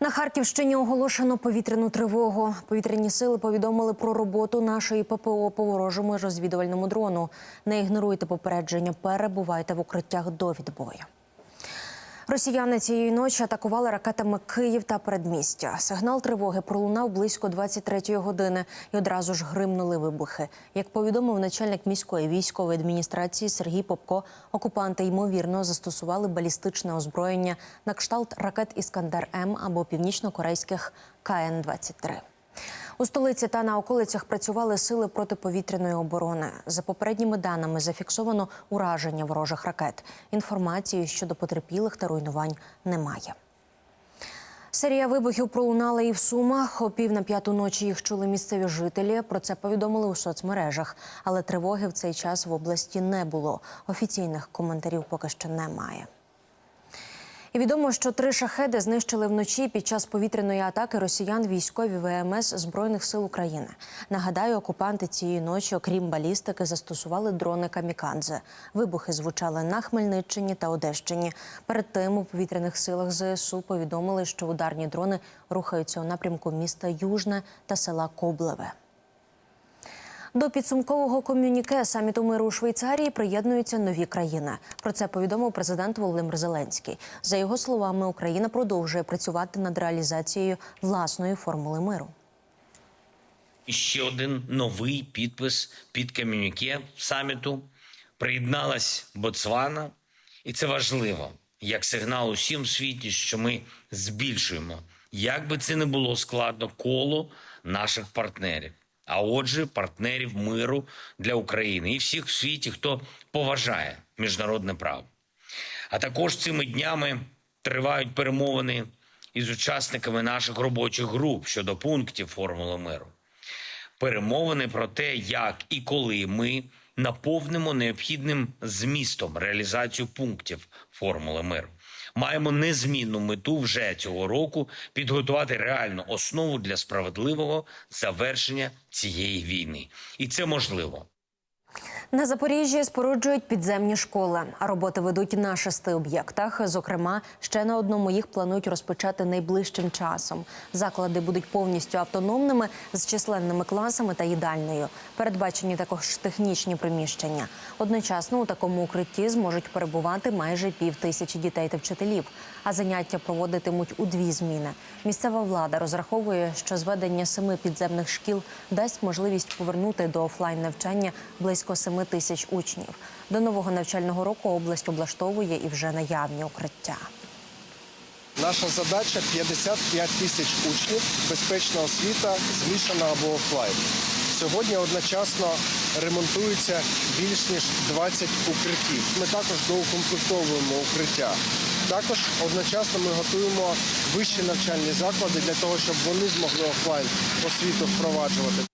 На Харківщині оголошено повітряну тривогу. Повітряні сили повідомили про роботу нашої ППО по ворожому розвідувальному дрону. Не ігноруйте попередження, перебувайте в укриттях до відбою. Росіяни цієї ночі атакували ракетами Київ та передмістя. Сигнал тривоги пролунав близько 23-ї години і одразу ж гримнули вибухи. Як повідомив начальник міської військової адміністрації Сергій Попко, окупанти ймовірно застосували балістичне озброєння на кшталт ракет Іскандер М або північно-корейських КН-23. У столиці та на околицях працювали сили протиповітряної оборони. За попередніми даними зафіксовано ураження ворожих ракет. Інформації щодо потерпілих та руйнувань немає. Серія вибухів пролунала і в Сумах. О пів на п'яту ночі їх чули місцеві жителі. Про це повідомили у соцмережах. Але тривоги в цей час в області не було. Офіційних коментарів поки що немає. І відомо, що три шахеди знищили вночі під час повітряної атаки росіян військові ВМС Збройних сил України. Нагадаю, окупанти цієї ночі, окрім балістики, застосували дрони камікадзе. Вибухи звучали на Хмельниччині та Одещині. Перед тим у повітряних силах ЗСУ повідомили, що ударні дрони рухаються у напрямку міста Южне та села Коблеве. До підсумкового ком'юніке саміту миру у Швейцарії приєднуються нові країни. Про це повідомив президент Володимир Зеленський. За його словами, Україна продовжує працювати над реалізацією власної формули миру. Ще один новий підпис під ком'юніке саміту. Приєдналась Боцвана, і це важливо як сигнал усім в світі, що ми збільшуємо, як би це не було складно, коло наших партнерів. А отже, партнерів миру для України і всіх в світі, хто поважає міжнародне право. А також цими днями тривають перемовини із учасниками наших робочих груп щодо пунктів формули миру. Перемовини про те, як і коли ми наповнимо необхідним змістом реалізацію пунктів формули миру. Маємо незмінну мету вже цього року підготувати реальну основу для справедливого завершення цієї війни, і це можливо. На Запоріжжі споруджують підземні школи, а роботи ведуть на шести об'єктах. Зокрема, ще на одному їх планують розпочати найближчим часом. Заклади будуть повністю автономними з численними класами та їдальнею. Передбачені також технічні приміщення. Одночасно у такому укритті зможуть перебувати майже пів тисячі дітей та вчителів. А заняття проводитимуть у дві зміни. Місцева влада розраховує, що зведення семи підземних шкіл дасть можливість повернути до офлайн навчання близько семи тисяч учнів. До нового навчального року область облаштовує і вже наявні укриття. Наша задача 55 тисяч учнів, безпечна освіта, змішана або офлайн. Сьогодні одночасно ремонтується більш ніж 20 укриттів. Ми також доукомплектовуємо укриття. Також одночасно ми готуємо вищі навчальні заклади для того, щоб вони змогли офлайн освіту впроваджувати.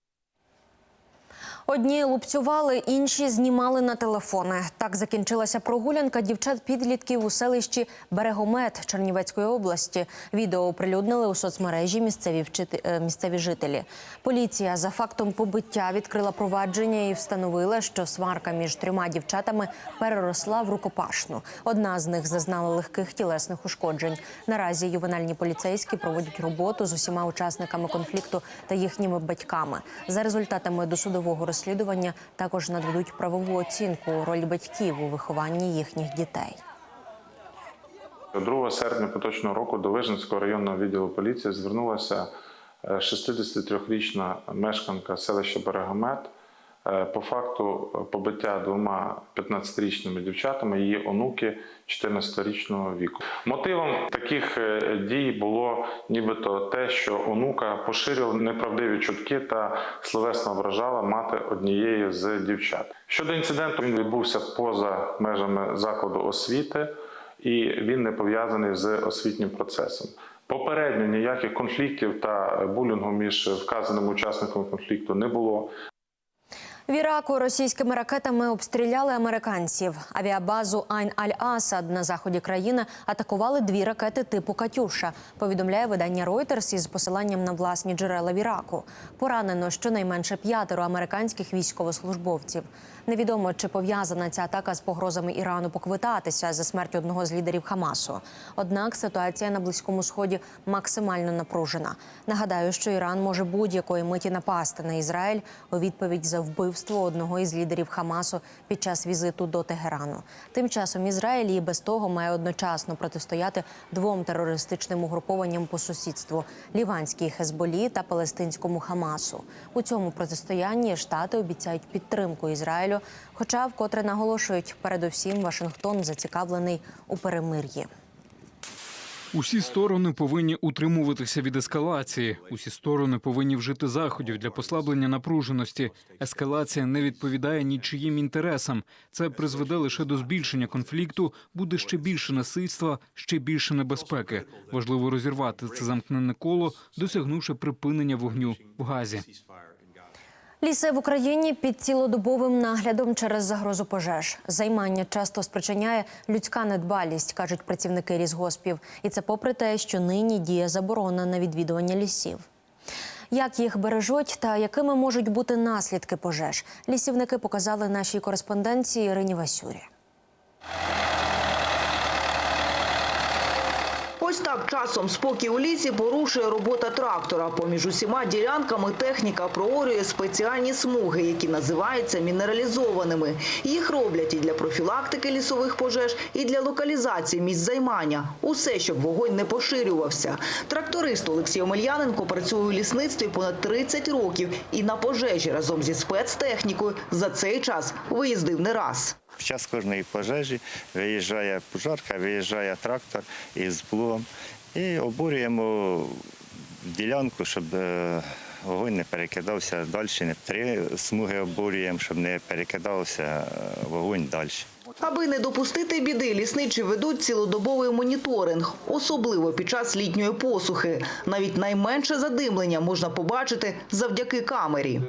Одні лупцювали, інші знімали на телефони. Так закінчилася прогулянка дівчат-підлітків у селищі Берегомет Чернівецької області. Відео оприлюднили у соцмережі місцеві вчити... е, місцеві жителі. Поліція за фактом побиття відкрила провадження і встановила, що сварка між трьома дівчатами переросла в рукопашну. Одна з них зазнала легких тілесних ушкоджень. Наразі ювенальні поліцейські проводять роботу з усіма учасниками конфлікту та їхніми батьками. За результатами досудового розслідування також нададуть правову оцінку ролі батьків у вихованні їхніх дітей. 2 серпня поточного року до Вижницького районного відділу поліції звернулася е, 63-річна мешканка селища Берегомет е, по факту побиття двома 15-річними дівчатами її онуки 14-річного віку. Мотивом таких е, дій було нібито те, що онука поширювала неправдиві чутки та словесно ображала мати однієї з дівчат. Щодо інциденту, він відбувся поза межами закладу освіти і він не пов'язаний з освітнім процесом. Попередньо ніяких конфліктів та булінгу між вказаними учасниками конфлікту не було. В Іраку російськими ракетами обстріляли американців. Авіабазу Айн Аль-Асад на заході країни атакували дві ракети типу Катюша. Повідомляє видання Reuters із посиланням на власні джерела в Іраку. Поранено щонайменше п'ятеро американських військовослужбовців. Невідомо, чи пов'язана ця атака з погрозами Ірану поквитатися за смерть одного з лідерів Хамасу. Однак ситуація на близькому сході максимально напружена. Нагадаю, що Іран може будь-якої миті напасти на Ізраїль у відповідь за вбивство одного із лідерів Хамасу під час візиту до Тегерану. Тим часом Ізраїль і без того має одночасно протистояти двом терористичним угрупованням по сусідству ліванській Хезболі та палестинському Хамасу. У цьому протистоянні штати обіцяють підтримку Ізраїлю, хоча вкотре наголошують, передусім Вашингтон зацікавлений у перемир'ї. Усі сторони повинні утримуватися від ескалації. Усі сторони повинні вжити заходів для послаблення напруженості. Ескалація не відповідає нічиїм інтересам. Це призведе лише до збільшення конфлікту, буде ще більше насильства, ще більше небезпеки. Важливо розірвати це замкнене коло, досягнувши припинення вогню в газі. Ліси в Україні під цілодобовим наглядом через загрозу пожеж. Займання часто спричиняє людська недбалість, кажуть працівники лісгоспів. І це попри те, що нині діє заборона на відвідування лісів. Як їх бережуть та якими можуть бути наслідки пожеж, лісівники показали нашій кореспонденції Ірині Васюрі. Ось так часом спокій у лісі порушує робота трактора. Поміж усіма ділянками техніка проорює спеціальні смуги, які називаються мінералізованими. Їх роблять і для профілактики лісових пожеж, і для локалізації місць займання. Усе, щоб вогонь не поширювався. Тракторист Олексій Омельяненко працює у лісництві понад 30 років і на пожежі разом зі спецтехнікою за цей час виїздив не раз. В час кожної пожежі виїжджає пожарка, виїжджає трактор із плугом і обурюємо ділянку, щоб е, вогонь не перекидався далі. Три смуги обурюємо, щоб не перекидався е, вогонь далі. Аби не допустити біди, лісничі ведуть цілодобовий моніторинг, особливо під час літньої посухи. Навіть найменше задимлення можна побачити завдяки камері.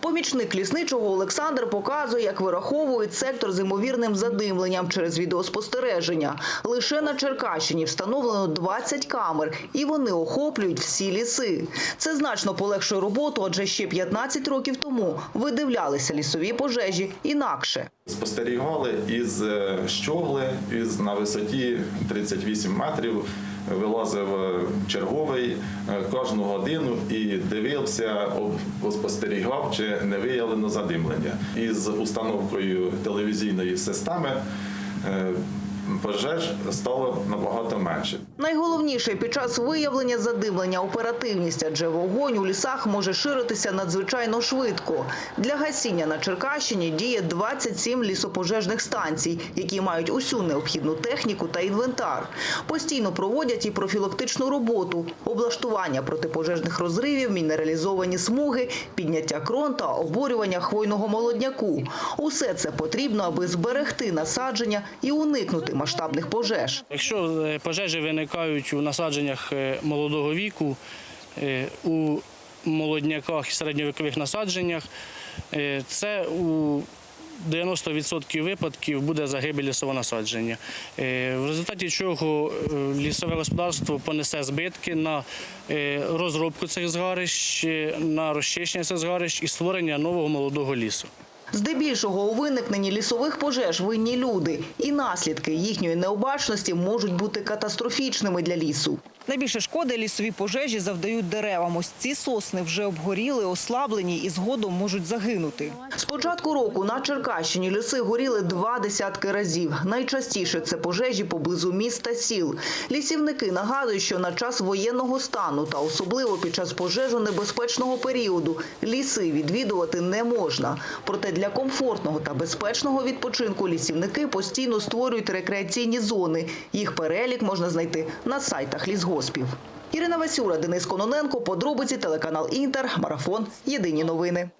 Помічник лісничого Олександр показує, як вираховують сектор з ймовірним задимленням через відеоспостереження. Лише на Черкащині встановлено 20 камер, і вони охоплюють всі ліси. Це значно полегшує роботу, адже ще 15 років тому видивлялися лісові пожежі інакше. Спостерігали із е, щогли, із на висоті 38 метрів. Вилазив е, черговий е, кожну годину і дивився, спостерігав, чи не виявлено задимлення. Із установкою телевізійної системи е, пожеж стало набагато менше. Найголовніше під час виявлення задимлення оперативність, адже вогонь у лісах може ширитися надзвичайно швидко. Для гасіння на Черкащині діє 27 лісопожежних станцій, які мають усю необхідну техніку та інвентар. Постійно проводять і профілактичну роботу, облаштування протипожежних розривів, мінералізовані смуги, підняття крон та обурювання хвойного молодняку. Усе це потрібно, аби зберегти насадження і уникнути масштабних пожеж. Якщо е, пожежі виникають у насадженнях е, молодого віку, е, у молодняках і середньовікових насадженнях, це у 90% випадків буде загибель лісового насадження, в результаті чого лісове господарство понесе збитки на розробку цих згарищ, на розчищення цих згарищ і створення нового молодого лісу. Здебільшого у виникненні лісових пожеж винні люди, і наслідки їхньої необачності можуть бути катастрофічними для лісу. Найбільше шкоди лісові пожежі завдають деревам. Ось ці сосни вже обгоріли, ослаблені і згодом можуть загинути. З початку року на Черкащині ліси горіли два десятки разів. Найчастіше це пожежі поблизу міст та сіл. Лісівники нагадують, що на час воєнного стану та особливо під час пожежонебезпечного періоду ліси відвідувати не можна. Проте для комфортного та безпечного відпочинку лісівники постійно створюють рекреаційні зони. Їх перелік можна знайти на сайтах лісгоспів. Ірина Васюра, Денис Кононенко, подробиці телеканал Інтер, марафон. Єдині новини.